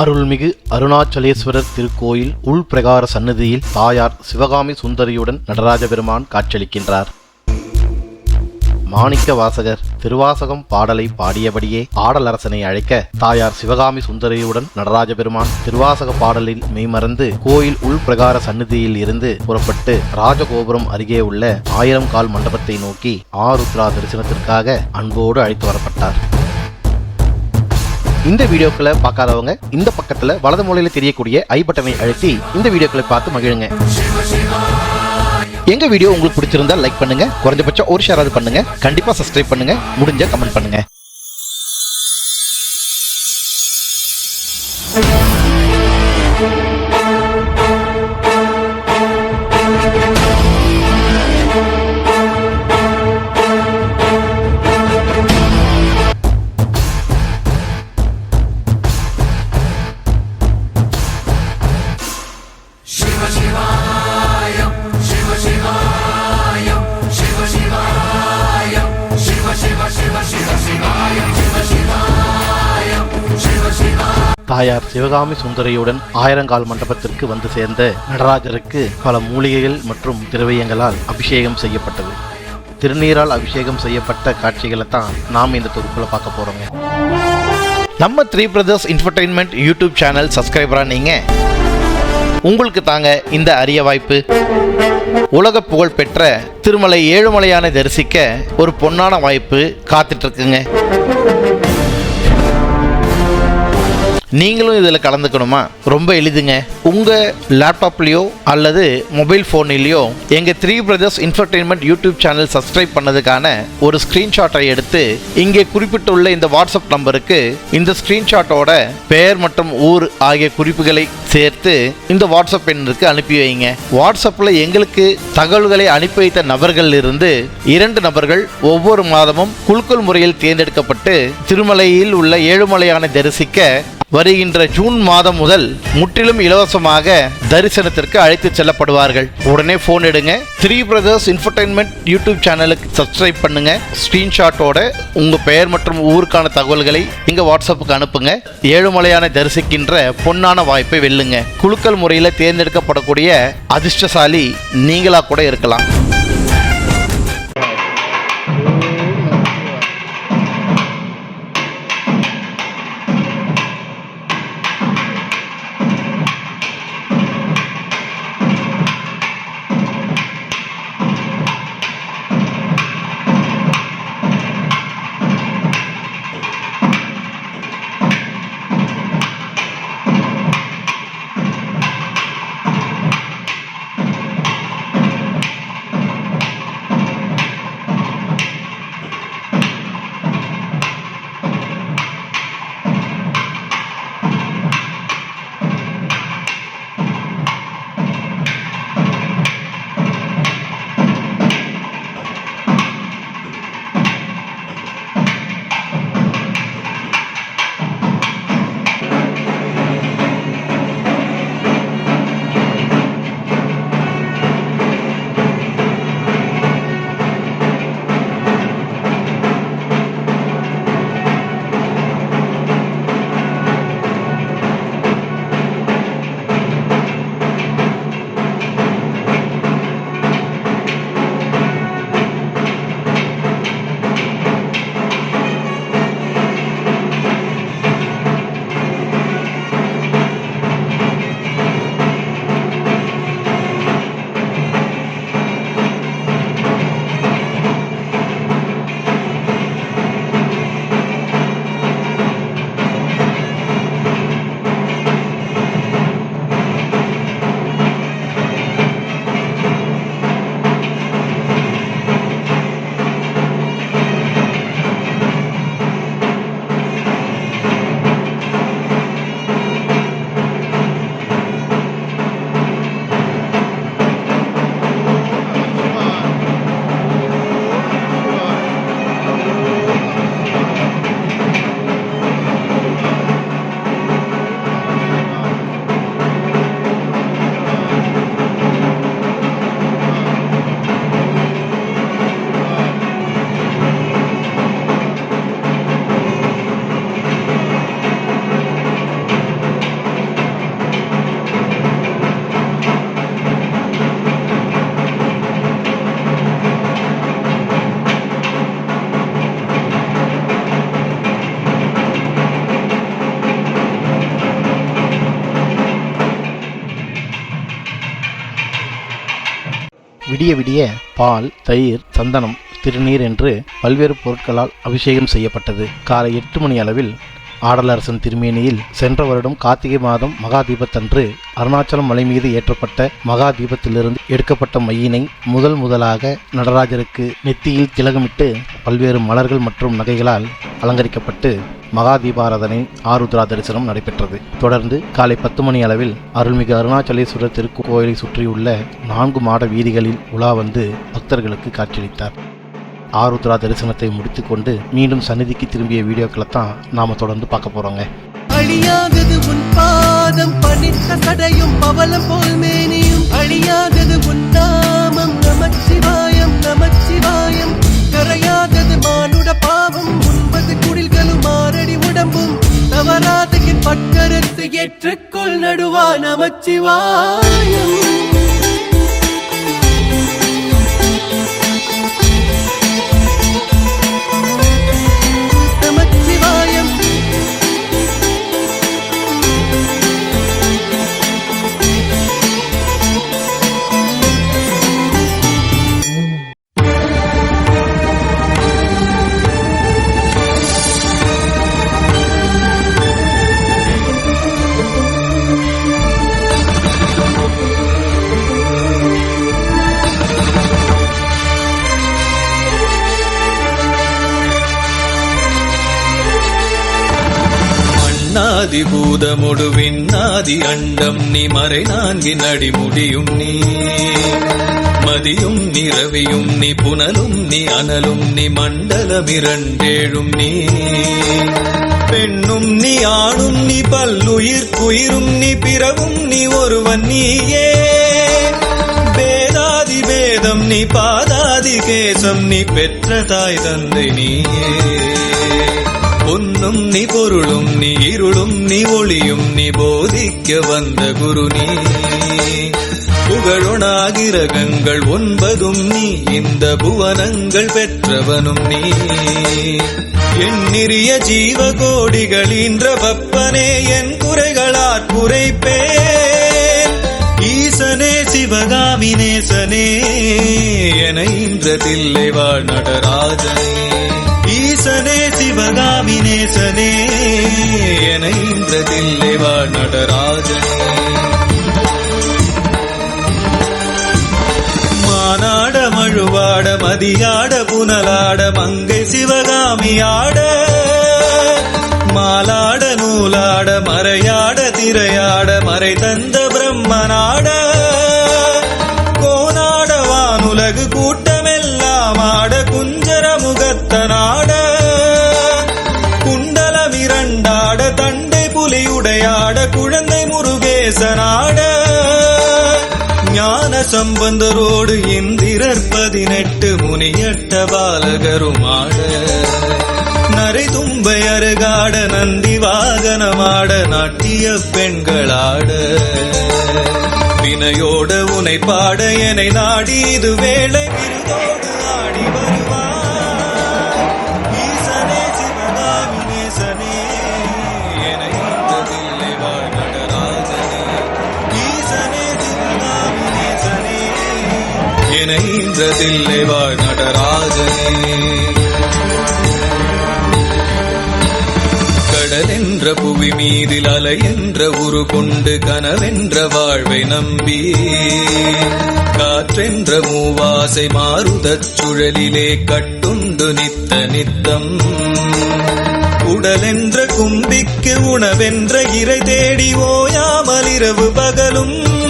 அருள்மிகு அருணாச்சலேஸ்வரர் திருக்கோயில் உள்பிரகார சன்னதியில் தாயார் சிவகாமி சுந்தரியுடன் நடராஜ பெருமான் காட்சியளிக்கின்றார். மாணிக்க வாசகர் திருவாசகம் பாடலை பாடியபடியே ஆடலரசனை அழைக்க தாயார் சிவகாமி சுந்தரியுடன் நடராஜ பெருமான் திருவாசக பாடலில் மெய்மறந்து கோயில் உள்பிரகார சந்நிதியில் இருந்து புறப்பட்டு ராஜகோபுரம் அருகே உள்ள ஆயிரம் கால் மண்டபத்தை நோக்கி ஆருத்ரா தரிசனத்திற்காக அன்போடு அழைத்து வரப்பட்டார். இந்த வீடியோக்களை பார்க்காதவங்க இந்த பக்கத்தில் வலது மூலையில் தெரியக்கூடிய ஐ பட்டனை அழுத்தி இந்த வீடியோக்களை பார்த்து மகிழுங்க. எங்க வீடியோ உங்களுக்கு பிடிச்சிருந்தா லைக் பண்ணுங்க. குறைஞ்சபட்சம் ஒரு ஷேராவது பண்ணுங்க. கண்டிப்பா சப்ஸ்கிரைப் பண்ணுங்க. முடிஞ்ச கமெண்ட் பண்ணுங்க. தாயார் சிவகாமி சுந்தரியுடன் ஆயிரங்கால் மண்டபத்திற்கு வந்து சேர்ந்த நடராஜருக்கு பல மூலிகைகள் மற்றும் திரவியங்களால் அபிஷேகம் செய்யப்பட்டது. திருநீரால் அபிஷேகம் செய்யப்பட்ட காட்சிகளை தான் நாம் இந்த தொகுப்புல பார்க்க போறோங்க நம்ம three brothers entertainment YouTube channel சப்ஸ்கிரைபரா நீங்க உங்களுக்கு தாங்க இந்த அரிய வாய்ப்பு. உலக புகழ் பெற்ற திருமலை ஏழுமலையானை தரிசிக்க ஒரு பொன்னான வாய்ப்பு காத்துட்டு நீங்களும் இதில் கலந்துக்கணுமா? ரொம்ப எளிதுங்க. உங்கள் லேப்டாப்லேயோ அல்லது மொபைல் ஃபோன்லேயோ எங்கள் three brothers infotainment YouTube channel subscribe பண்ணதுக்கான ஒரு ஸ்க்ரீன்ஷாட்டை எடுத்து இங்கே குறிப்பிட்டுள்ள இந்த வாட்ஸ்அப் நம்பருக்கு இந்த ஸ்க்ரீன்ஷாட்டோட பெயர் மற்றும் ஊர் ஆகிய குறிப்புகளை சேர்த்து இந்த வாட்ஸ்அப் எண்ணிற்கு அனுப்பி வைங்க. வாட்ஸ்அப்பில் எங்களுக்கு தகவல்களை அனுப்பி வைத்த நபர்கள் இருந்து இரண்டு நபர்கள் ஒவ்வொரு மாதமும் குழுக்கள் முறையில் தேர்ந்தெடுக்கப்பட்டு திருமலையில் உள்ள ஏழுமலையானை தரிசிக்க வருகின்ற ஜூன் மாதம் முதல் முற்றிலும் இலவசமாக தரிசனத்திற்கு அழைத்து செல்லப்படுவார்கள். உடனே ஃபோன் எடுங்க. த்ரீ பிரதர்ஸ் இன்ஃபர்டைன்மெண்ட் யூடியூப் சேனலுக்கு சப்ஸ்கிரைப் பண்ணுங்க. ஸ்க்ரீன்ஷாட்டோட உங்க பெயர் மற்றும் ஊருக்கான தகவல்களை இங்க வாட்ஸ்அப்புக்கு அனுப்புங்க. ஏழுமலையான தரிசிக்கின்ற பொன்னான வாய்ப்பை வெல்லுங்க. குலுக்கல் முறையில் தேர்ந்தெடுக்கப்படக்கூடிய அதிர்ஷ்டசாலி நீங்களா கூட இருக்கலாம். விடிய விடிய பால் தயிர் சந்தனம் திருநீர் என்று பல்வேறு பொருட்களால் அபிஷேகம் செய்யப்பட்டது. காலை எட்டு மணி அளவில் ஆடலரசன் திருமேனியில் சென்ற வருடம் கார்த்திகை மாதம் மகா தீபத்தன்று அருணாச்சலம் மலை மீது ஏற்றப்பட்ட மகா தீபத்திலிருந்து எடுக்கப்பட்ட மையினை முதல் முதலாக நடராஜருக்கு நெத்தியில் திலகமிட்டு பல்வேறு மலர்கள் மற்றும் நகைகளால் அலங்கரிக்கப்பட்டு மகா தீபாராதனை ஆருத்ரா தரிசனம் நடைபெற்றது. தொடர்ந்து காலை பத்து மணி அளவில் அருள்மிகு அருணாச்சலேஸ்வரர் திருக்கோயிலை சுற்றியுள்ள நான்கு மாட வீதிகளில் உலா வந்து பக்தர்களுக்கு காட்சியளித்தார். ஆருத்ரா தரிசனத்தை முடித்துக்கொண்டு மீண்டும் சந்நிதிக்கு திரும்பிய வீடியோக்களை தான் நாம தொடர்ந்து பார்க்க போறோங்க. அழியாதது உன் பாதம் பனித்த கடையும் பவலம் போல் மேனியும். அழியாதது உன் நாமம் நமச்சிவாயம் நமச்சிவாயம். கரையாதது மானுட பாவம் நமச்சிவாயம் மண்ணாதி பூதமுடு விண்ணாதி அண்டம் நீ மறை நான்கின் அடி முடியும் நீ மதியும் நிறவியும் நீ புனலும் நீ அனலும் நீ மண்டலமிரண்டேழும் நீ. பெண்ணும் நீ ஆணும் நீ பல்லுயிர் குயிரும் நீ பிறவும் நீ ஒருவன் நீயே. வேதாதி வேதம் நீ பாதாதி கேசம் நீ பெற்ற தாய் தந்தை நீயே. பொன்னும் நீ பொருளும் நீ இருளும் நீ ஒளியும் நீ போதிக்க வந்த குரு நீ புகழுணாகிரகங்கள் ஒன்பதும் நீ இந்த புவனங்கள் பெற்றவனும் நீ. எண்ணிறிய ஜீவ ஜீவகோடிகளீன்ற பப்பனே என் குறைகளாற் குறைப்பே ஈசனே சிவகாமி நேசனே என இன்றதில்லை வாழ் நடராஜனே. சிவகாமி நேசனே என இன்ற தில்லை நடராஜனே. மானாட மழுவாட மதியாட புனலாட மங்கை சிவகாமி ஆட மாலாட நூலாட மறையாட திரையாட மறை தந்த சம்பந்தரோடு இந்திரர் பதினெட்டு முனியட்ட பாலகருமாட. நரை தும்பை அருகாட நந்தி வாகனமாட நாட்டிய பெண்களாட. வினையோட உனை பாட எனை நாடி இது வேளை விருதோடு ஆடி வருவாய் என வாழ் நடராஜனே. கடலென்ற புவி மீதில் அலையென்ற உரு கொண்டு கனவென்ற வாழ்வை நம்பி. காற்றென்ற மூவாசை மாறுதச் சுழலிலே கட்டுண்டு நித்த நித்தம். உடலென்ற கும்பிக்கு உணவென்ற இறை தேடி ஓயாமல் இரவு பகலும்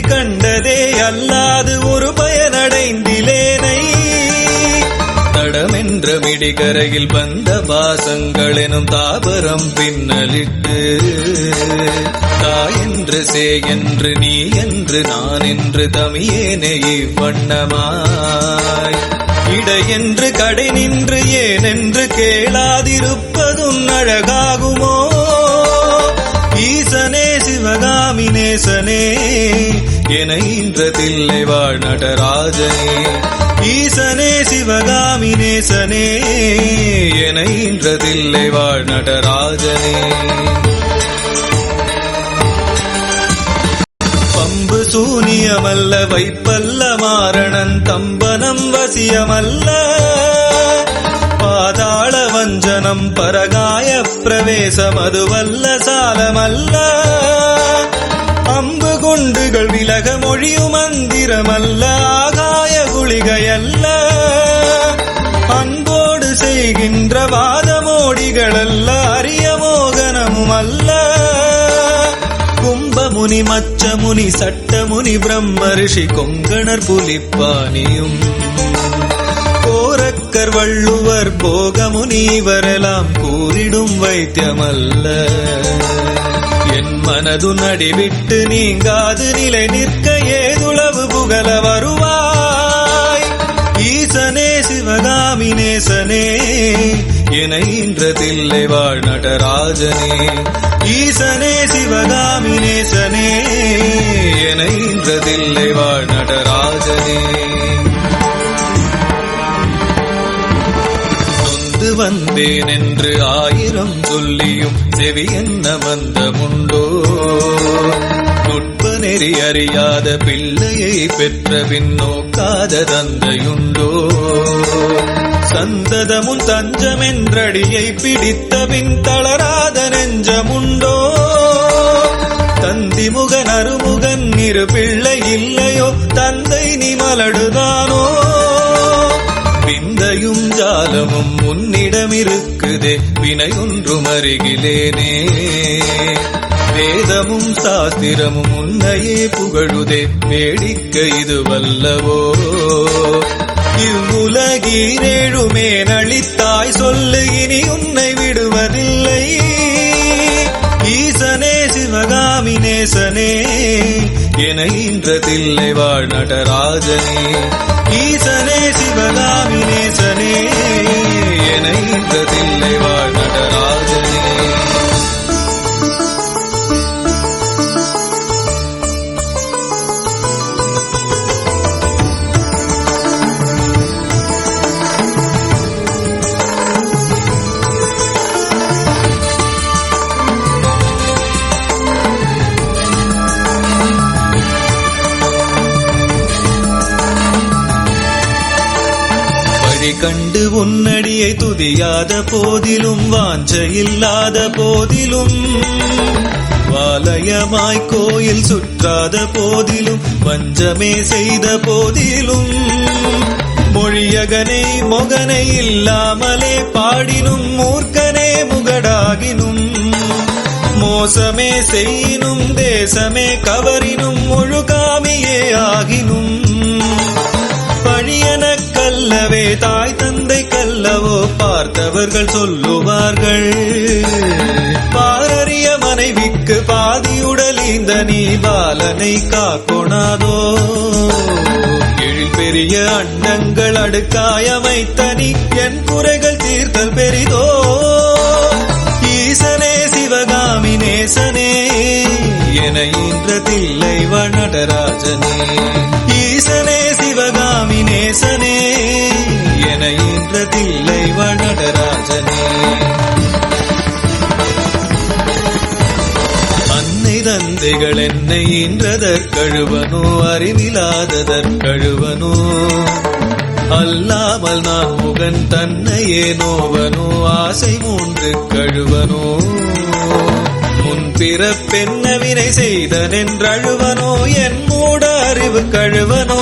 கண்டதை கண்டதே அல்லாது ஒரு பயனடைந்திலேனை. தடமென்ற மிடிகரையில் வந்த பாசங்கள் எனும் தாபரம் பின்னலிட்டு தாயென்று சே என்று நீ என்று நான் என்று தமியேனே இவ்வண்ணமாய். இடையென்று கடை நின்று ஏனென்று கேளாதிருப்பதும் அழகாகுமோ? சிவகாமி நேசனே என இன்ற தில்லை வாழ் நடராஜனே. ஈசனே சிவகாமி நேசனே என இன்ற தில்லை வாழ் நடராஜனே. பம்பு சூனியமல்ல வைப்பல்ல மாரணன் தம்பனம் வசியமல்ல. பாதாள வஞ்சனம் பரகாய பிரவேசம் அதுவல்ல சாலமல்ல. புகழ் விலக மொழியும் மந்திரமல்ல ஆகாய குளிகையல்ல. அன்போடு செய்கின்ற வாதமோடிகளல்ல அரிய மோகனமும் அல்ல கும்பமுனி மச்சமுனி சட்டமுனி பிரம்ம ரிஷி கொங்கணர் புலிப்பானியும். கோரக்கர் வள்ளுவர் போகமுனி இவரெல்லாம் கூறிடும் வைத்தியமல்ல. என் மனது நடிவிட்டு நீங்காது நிலை நிற்க ஏதுளவு புகழ வருவாய். ஈசனே சிவகாமி நேசனே என இன்றதில்லை வாழ் நடராஜனே. ஈசனே சிவகாமி நேசனே என இன்றதில்லை வாழ் நடராஜனே. வந்தேன் என்று ஆயிரம் சொல்லியும் செவி என்ன வந்தமுண்டோ நுட்ப நெறி அறியாத பிள்ளையை பெற்ற பின் நோக்காத தந்தையுண்டோ? சந்ததமும் தஞ்சமென்றடியை பிடித்த பின் தளராத நெஞ்சமுண்டோ? தந்திமுகன் அருமுகன் இரு பிள்ளை இல்லையோ? தந்தை நீ மலடுதானோ ஜாலமும் உன்னிடமிருக்குதே. வினையொன்றும் அருகிலேனே. வேதமும் சாஸ்திரமும் உன்னையே புகழுதே. வேடிக்கை இது வல்லவோ இவ்வுலகீரேழுமே நளித்தாய் சொல்லு இனி உன்னை விடுவதில்லை. ஈசனே சிவகாமி நேசனே. என இன்றதில்லை வாழ் நடராஜனே. ஈசனே சிவகாமினேசனே என இன்றதில்லை வாழ் நடராஜனே கண்டு உன்னடியை துதியாத போதிலும் வாஞ்ச இல்லாத போதிலும். வாலயமாய் கோயில் சுற்றாத போதிலும் வஞ்சமே செய்த போதிலும். மொழியகனை மொகனை இல்லாமலே பாடினும் மூர்க்கனே முகடாகினும். மோசமே செய்யினும் தேசமே கவரினும் முழுகாமியே ஆகினும். அல்லவே தாய் தந்தை கல்லவோ பார்த்தவர்கள் சொல்லுவார்கள். பாரறிய மனைவிக்கு பாதியுடல் இந்த நீ பாலனை காக்கொணாதோ. எழில் பெரிய அண்டங்கள் அடுக்காயமைத்த நீ என் குறைகள் தீர்த்தல் பெரிதோ. ஈசனே சிவகாமி நேசனே என இன்றதில்லை வனடராஜனே நடராஜனே. சிவகாமி நேசனே என இன்றதில்லை வனடராஜனே. அன்னை தந்தைகள் என்னை ஈன்றதற்கழுவனோ அறிவிலாததற்கழுவனோ அல்லாமல் நான் முகன் தன்னையே நோவனோ ஆசை மூன்று கழுவனோ. முன் பிறப்பென்ன வினை செய்தனென்றழுவனோ என் மூட அறிவு கழுவனோ.